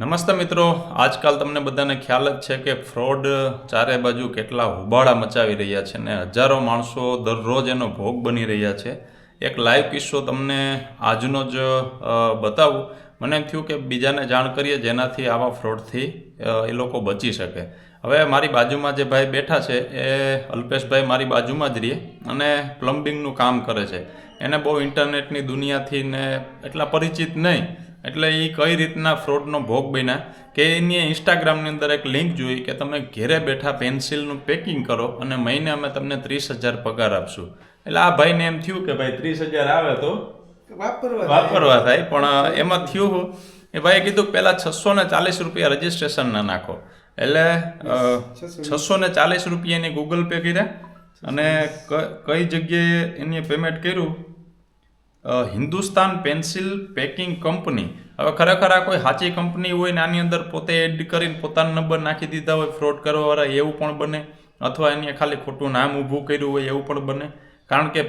નમસ્તે મિત્રો. આજકાલ તમને બધાને ખ્યાલ જ છે કે ફ્રોડ ચારે બાજુ કેટલા હોબાળા મચાવી રહ્યા છે ને હજારો માણસો દરરોજ એનો ભોગ બની રહ્યા છે. એક લાઈવ કિસ્સો તમને આજનો જ બતાવું. મને એમ થયું કે બીજાને જાણ કરીએ જેનાથી આવા ફ્રોડથી એ લોકો બચી શકે. હવે મારી બાજુમાં જે ભાઈ બેઠા છે એ અલ્પેશભાઈ મારી બાજુમાં જ રહે અને પ્લમ્બિંગનું કામ કરે છે. એને બહુ ઇન્ટરનેટની દુનિયાથી ને એટલા પરિચિત નહીં. એટલે એ કઈ રીતના ફ્રોડનો ભોગ બન્યા કે એની ઇન્સ્ટાગ્રામની અંદર એક લિંક જોઈ કે તમે ઘેરે બેઠા પેન્સિલનું પેકિંગ કરો અને મહિને અમે તમને ત્રીસ હજાર પગાર આપશું. એટલે આ ભાઈને એમ થયું કે ભાઈ ત્રીસ હજાર આવે તો વાપરવા વાપરવા થાય પણ એમાં થયું એ ભાઈએ કીધું પહેલાં છસો ને ચાલીસ રૂપિયા રજીસ્ટ્રેશનના નાખો. એટલે છસો ને ચાલીસ રૂપિયાની ગૂગલ પે કર્યા અને કઈ જગ્યાએ એની પેમેન્ટ કર્યું? Hindustan pencil packing company. હવે ખરેખર આ કોઈ સાચી કંપની હોય ને આની અંદર પોતે એડ કરીને પોતાનો નંબર નાખી દીધા હોય, ફ્રોડ કરવાવાળા, એવું પણ બને. અથવા એને ખાલી ખોટું નામ ઊભું કર્યું હોય, એવું પણ બને. કારણ કે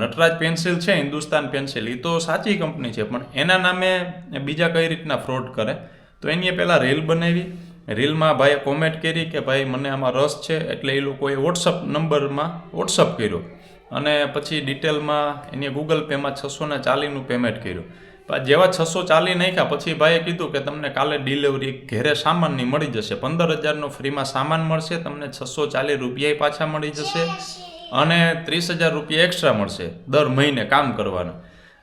નટરાજ પેન્સિલ છે, હિન્દુસ્તાન પેન્સિલ. એ તો સાચી કંપની છે, પણ એના નામે બીજા કઈ રીતના ફ્રોડ કરે? તો એની પહેલાં રીલ બનાવી. રીલમાં ભાઈએ કોમેન્ટ કરી કે, ભાઈ, મને આમાં રસ છે. એટલે એ લોકોએ વોટ્સઅપ નંબરમાં વોટ્સઅપ કર્યો. અને પછી ડિટેલમાં એને ગૂગલ પેમાં છસો ને ચાલીસનું પેમેન્ટ કર્યું. જેવા છસો ચાલી નાખ્યા પછી ભાઈએ કીધું કે તમને કાલે ડિલિવરી ઘેરે સામાનની મળી જશે. પંદર હજારનો ફ્રીમાં સામાન મળશે તમને છસો ચાલીસ રૂપિયા પાછા મળી જશે અને ત્રીસ હજાર રૂપિયા એક્સ્ટ્રા મળશે દર મહિને કામ કરવાનું.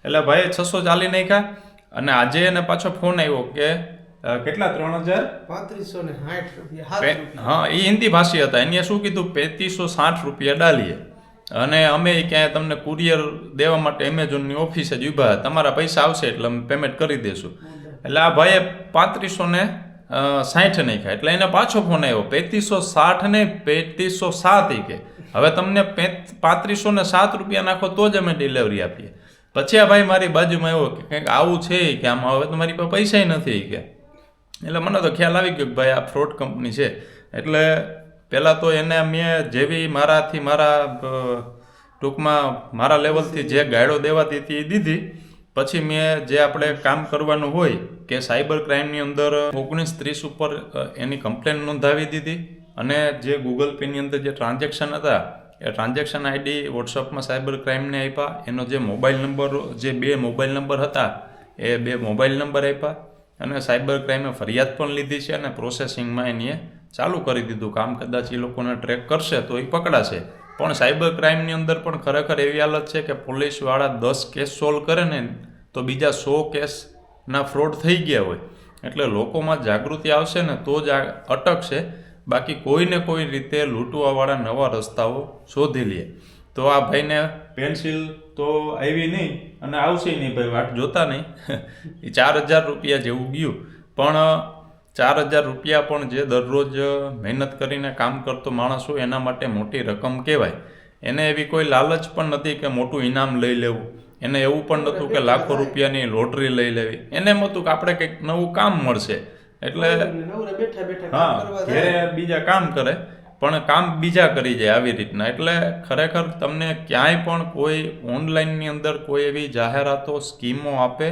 એટલે ભાઈએ છસો ચાલી નાખ્યા અને આજે એને પાછો ફોન આવ્યો કે કેટલા? ત્રણ હજાર? પાંત્રીસો ને સાઠ રૂપિયા. હા એ હિન્દી ભાષી હતા. એને શું કીધું? પેંતીસો સાઠ રૂપિયા ડાલીએ. અને અમે ક્યાંય તમને કુરિયર દેવા માટે એમેઝોનની ઓફિસે જ ઊભા તમારા પૈસા આવશે એટલે અમે પેમેન્ટ કરી દઈશું એટલે આ ભાઈએ પાંત્રીસો ને સાઠ નાખ્યા એટલે એને પાછો ફોન આવ્યો. પેત્રીસો સાઠ ને પેત્રીસો સાત એ કે. હવે તમને પાંત્રીસો ને સાત રૂપિયા નાખો તો જ અમે ડિલિવરી આપીએ. પછી આ ભાઈ મારી બાજુમાં આવ્યો કે કંઈક આવું છે કે. આમાં હવે તો મારી પાસે પૈસા નથી કે. એટલે મને તો ખ્યાલ આવી ગયો કે ભાઈ આ ફ્રોડ કંપની છે. એટલે પહેલાં તો એને મેં જેવી મારાથી મારા ટૂંકમાં મારા લેવલથી જે ગાઈડો દેવાતી હતી એ દીધી. પછી મેં જે આપણે કામ કરવાનું હોય કે સાયબર ક્રાઇમની અંદર ઓગણીસ ત્રીસ ઉપર એની કમ્પ્લેન નોંધાવી દીધી. અને જે ગૂગલ પેની અંદર જે ટ્રાન્ઝેક્શન હતા, એ ટ્રાન્ઝેક્શન આઈડી વોટ્સઅપમાં સાયબર ક્રાઇમને આપ્યા. એનો જે મોબાઈલ નંબર, જે બે મોબાઈલ નંબર હતા, એ બે મોબાઈલ નંબર આપ્યા. અને સાયબર ક્રાઇમે ફરિયાદ પણ લીધી છે અને પ્રોસેસિંગમાં એની ચાલુ કરી દીધું. કામ કદાચ એ લોકોને ટ્રેક કરશે તો એ પકડાશે. પણ સાયબર ક્રાઇમની અંદર પણ ખરેખર એવી હાલત છે કે પોલીસવાળા દસ કેસ સોલ્વ કરે ને તો બીજા સો કેસના ફ્રોડ થઈ ગયા હોય. એટલે લોકોમાં જાગૃતિ આવશે ને તો જ અટકશે. બાકી કોઈને કોઈ રીતે લૂંટવાવાળા નવા રસ્તાઓ શોધી લે. તો આ ભાઈને પેન્સિલ તો આવી નહીં અને આવશે નહીં ભાઈ, વાટ જોતા નહીં. એ ચાર હજાર રૂપિયા જેવું ગયું. પણ ચાર હજાર રૂપિયા પણ જે દરરોજ મહેનત કરીને કામ કરતો માણસ હોય, એના માટે મોટી રકમ કહેવાય. એને એવી કોઈ લાલચ પણ નથી કે મોટું ઇનામ લઈ લેવું. એને એવું પણ નહોતું કે લાખો રૂપિયાની લોટરી લઈ લેવી. એને એમ હતું કે આપણે કંઈક નવું કામ મળશે. એટલે હા જે બીજા કામ કરે, પણ કામ બીજા કરી જાય આવી રીતના. એટલે ખરેખર તમને ક્યાંય પણ કોઈ ઓનલાઈનની અંદર કોઈ એવી જાહેરાતો, સ્કીમો આપે,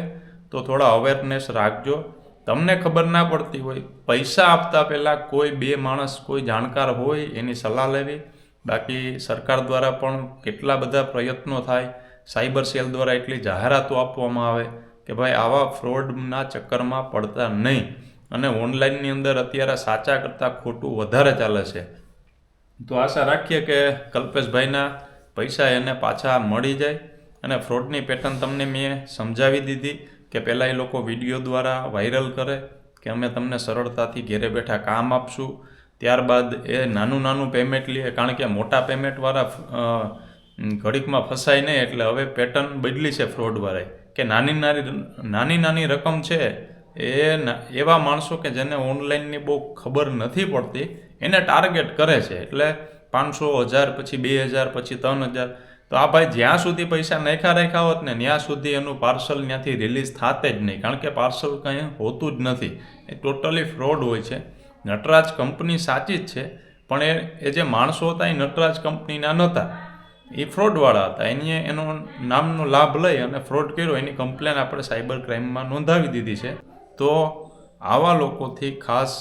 તો થોડા અવેરનેસ રાખજો. તમને ખબર ના પડતી હોય, પૈસા આપતા પહેલાં કોઈ બે માણસ કોઈ જાણકાર હોય એની સલાહ લેવી. બાકી સરકાર દ્વારા પણ કેટલા બધા પ્રયત્નો થાય, સાયબર સેલ દ્વારા એટલી જાહેરાતો આપવામાં આવે કે ભાઈ આવા ફ્રોડના ચક્કરમાં પડતા નહીં. અને ઓનલાઈનની અંદર અત્યારે સાચા કરતાં ખોટું વધારે ચાલે છે. તો આશા રાખીએ કે કલ્પેશભાઈના પૈસા એને પાછા મળી જાય. અને ફ્રોડની પેટર્ન તમને મેં સમજાવી દીધી. કે પહેલાં એ લોકો વીડિયો દ્વારા વાયરલ કરે કે અમે તમને સરળતાથી ઘેરે બેઠા કામ આપશું. ત્યારબાદ એ નાનું નાનું પેમેન્ટ લે, કારણ કે મોટા પેમેન્ટવાળા ઘડીકમાં ફસાય નહીં, એટલે હવે પેટર્ન બદલી છે ફ્રોડવાળાએ કે નાની નાની નાની નાની રકમ છે, એ એવા માણસો કે જેને ઓનલાઈનની બહુ ખબર નથી પડતી, એને ટાર્ગેટ કરે છે. એટલે પાંચસો હજાર પછી બે હજાર, પછી ત્રણ હજાર તો આ ભાઈ જ્યાં સુધી પૈસા નાખ્યા રાખ્યા હોત ને ત્યાં સુધી એનું પાર્સલ ત્યાંથી રિલીઝ થાતે જ નહીં. કારણ કે પાર્સલ કંઈ હોતું જ નથી. એ ટોટલી ફ્રોડ હોય છે. નટરાજ કંપની સાચી જ છે, પણ એ એ જે માણસો હતા એ નટરાજ કંપનીના નહોતા. એ ફ્રોડવાળા હતા. એની એનો નામનો લાભ લઈ અને ફ્રોડ કર્યો. એની કમ્પ્લેન આપણે સાયબર ક્રાઇમમાં નોંધાવી દીધી છે. તો આવા લોકોથી ખાસ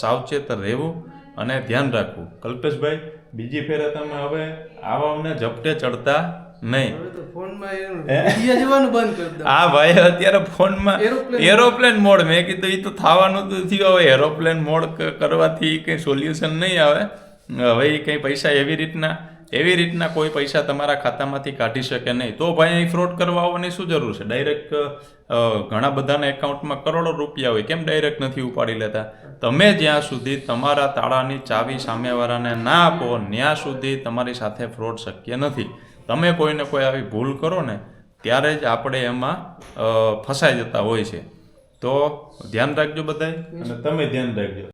સાવચેત રહેવું અને ધ્યાન રાખવું. કલ્પેશભાઈ બીજી ફેરે તમે હવે આવાને ઝપટે ચડતા નહીં. આ ભાઈ અત્યારે ફોનમાં એરોપ્લેન મોડ મેં કીધું એ તો થવાનું તો થયું. હવે એરોપ્લેન મોડ કરવાથી કંઈ સોલ્યુશન નહીં આવે. હવે એ કંઈ પૈસા એવી રીતના એવી રીતના કોઈ પૈસા તમારા ખાતામાંથી કાઢી શકે નહીં. તો ભાઈ અહીં ફ્રોડ કરવા આવવાની શું જરૂર છે? ડાયરેક્ટ ઘણા બધાના એકાઉન્ટમાં કરોડો રૂપિયા હોય. કેમ ડાયરેક્ટ નથી ઉપાડી લેતા? તમે જ્યાં સુધી તમારા તાળાની ચાવી સામેવાળાને ના આપો, ત્યાં સુધી તમારી સાથે ફ્રોડ શક્ય નથી. તમે કોઈને કોઈ આવી ભૂલ કરો ને, ત્યારે જ આપણે એમાં ફસાઈ જતા હોય છે. તો ધ્યાન રાખજો બધાય, અને તમે ધ્યાન રાખજો.